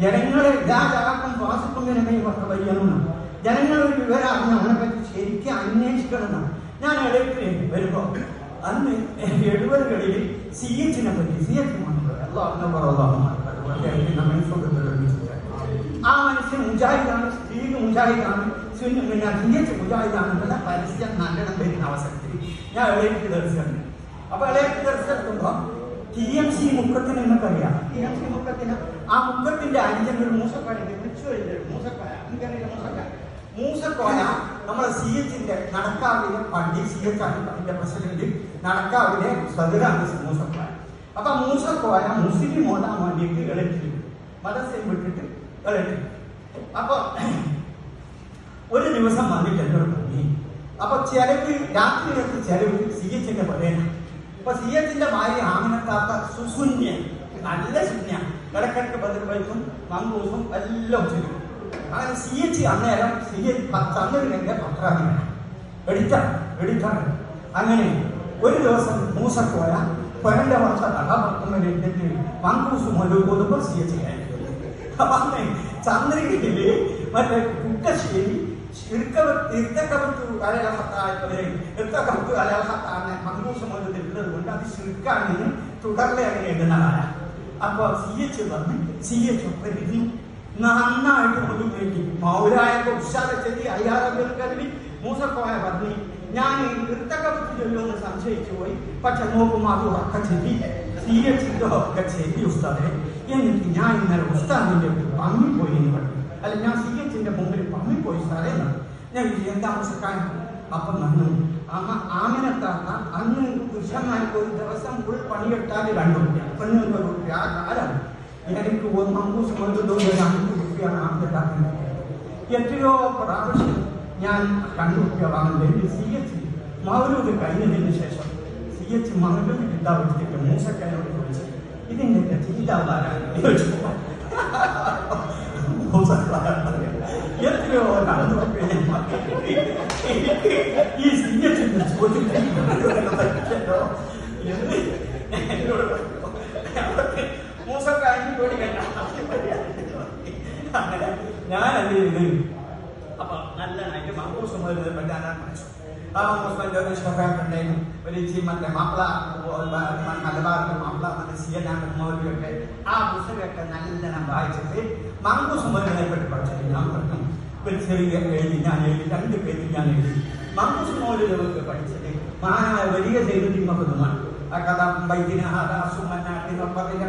ജനങ്ങളെ രാജാക്കം വാസിക്കുന്നതിനെ വയ്യണം ജനങ്ങൾ ഒരു വിവരം അറിഞ്ഞ് അവനെ പറ്റി ശരിക്കും അന്വേഷിക്കണമെന്നാണ് ഞാൻ ഇടയ്ക്ക് വരുമ്പോ അന്ന് എഴുപതുകളിൽ സി എച്ചിനെ പറ്റി സി എച്ച് ആ മനുഷ്യൻ മുജാഹിദാണ് സ്ത്രീക്ക് മുജാഹിദാണ് പിന്നെ സി എച്ച് മുജാഹിദാണെന്നുള്ള പരസ്യം നല്ലോണം വരുന്ന അവസരത്തിൽ ഞാൻ ഇളയക്ക് ദർശനം അപ്പൊ ഇടയ്ക്ക് ദർശനത്തുമ്പോ സി മുക്കത്തിന് എം സി മുക്കത്തിന്. ആ മുക്കത്തിന്റെ മൂസക്കാടിന്റെ വിളിച്ചു മൂസക്കായ. നമ്മളെ സി എച്ചിന്റെ നടക്കാവിലെ പള്ളി സി എച്ച് അതിന്റെ പ്രസിഡന്റ്. നടക്കാവിലെ സദുരാണ് മൂസക്കോയ അപ്പൊ മൂസക്കോയ മുസ്ലിം ഓടാൻ വേണ്ടിയിട്ട് ഇളക്കി. മതസ്യം വിട്ടിട്ട് ഇളക്കി. അപ്പൊ ഒരു ദിവസം വന്നിട്ട് എന്നോട് തോന്നി അപ്പൊ ചെലവ് രാത്രി നേരത്ത് ചെലവ് സി എച്ചിന്റെ പറയണം അപ്പൊ സി എച്ചിന്റെ ഭാര്യ ആമിനത്താത്ത സുസുന്യ നല്ല ശൂന്യ. കിടക്കിടക്ക് ബദർബൈക്കും മങ്കൂസും എല്ലാം ചെയ്തു അങ്ങനെ സി എച്ച് അന്നേരം സി എച്ച് തന്നിരുന്നെങ്കിൽ പത്രാധിപൻ എഡിറ്റാണ് എഡിറ്റാണ് അങ്ങനെ ഒരു ദിവസം മൂസക്കോയ കൊരന്റെ വർഷ എടുത്തിട്ട് മങ്കൂസും ഒരു കൊതുമ്പോ സി എച്ച് അപ്പൊ അന്ന് ചന്ദ്രഗിരിയിൽ മറ്റേ ഇർത്തക്കവത്ത് അലഹത്തായവരെ ഇർത്തക്കവത്ത് അലഹത്താണ് മങ്കൂസം കൊണ്ട് നിൽക്കുന്നത് കൊണ്ട് അത് ശിർക്കാണെന്ന് തുടർന്ന് അങ്ങനെ ഇടുന്നതാണ് അപ്പൊ സി എച്ച് വന്ന് സി എച്ച് ഒപ്പം ഇരുന്നു നന്നായിട്ട് കൊണ്ടു വേണ്ടി മൗരായ ഉഷാദച്ചെത്തി കരുതി. മൂസക്കോയ പറഞ്ഞു ഞാൻ ഇർത്തക്കവത്ത് ചൊല്ലുമെന്ന് സംശയിച്ചു പോയി. പക്ഷെ നോക്കുമ്പോൾ അത് ഉറക്ക ചെല്ലി സി എച്ചിന്റെ ഒക്കെ ചെല്ലി ഉസ്താദെ. എന്നിട്ട് ഞാൻ ഇന്നലെ ഉസ്താദിന്റെ പമ്മി പോയി എന്ന് പറഞ്ഞു. അല്ല ഞാൻ സി മുമ്പിൽ പമ്മി സാറേ. ഞാൻ എന്താ അവസരം അപ്പൊ നന്നു അമ്മ ആമിനത്താത്ത അന്ന് പുരുഷന്മാർക്ക് ഒരു ദിവസം ഫുൾ പണിയെടുത്താൽ രണ്ടു റുപ്യ പെണ്ണുങ്ങൾക്ക് ഒരു റുപ്യ ആ കാലം എനിക്ക് ഒരു മമ്പൂസ് കൊണ്ടുതോ ഒരു അഞ്ച് റുപ്യാണ് ആമിനത്താക്കുന്നത് എത്രയോ പ്രാവശ്യം ഞാൻ രണ്ടു റുപ്യ വാങ്ങുന്നത് സി എച്ച് മൗലൂദ് കഴിഞ്ഞതിന് ശേഷം സി എച്ച് മൗലൂദ് കിട്ടാൻ മൂസക്കാരോട് ചോദിച്ചു. ഇതിന്റെ ചിന്താധാരാണ് എത്രയോ നടന്നു ഈ സി എച്ചിന്റെ ചോദ്യം എന്നോട് മൂസക്കാരി പേടിക്കണ്ട അങ്ങനെ ഞാൻ എന്ത് ചെയ്തു അപ്പൊ നല്ലതായിട്ട് മങ്കൂസ് മുതൽ പറ്റാനാണ് മനസ്സു ആ മങ്കൂസ് ഒരു ഷോക്കായിട്ടുണ്ടായിരുന്നു ഒരു ചീമന്റെ മാപ്പിള മലബാറിന്റെ മാപ്പിള മറ്റേ സിയനാന്റെ മൗലിയൊക്കെ ആ പുസ്തകമൊക്കെ നല്ലോണം വായിച്ചിട്ട് മങ്കൂസ് മുതലിനെ പറ്റി പഠിച്ചിട്ട് ഞാൻ പറഞ്ഞു ഒരു ചെറിയ എഴുതി ഞാൻ എഴുതി രണ്ട് പേജ് ഞാൻ എഴുതി മങ്കൂസ് മൗലിയൊക്കെ പഠിച്ചിട്ട് മഹാനായ വലിയ na kadang bay dinahada sumanya di tempat ini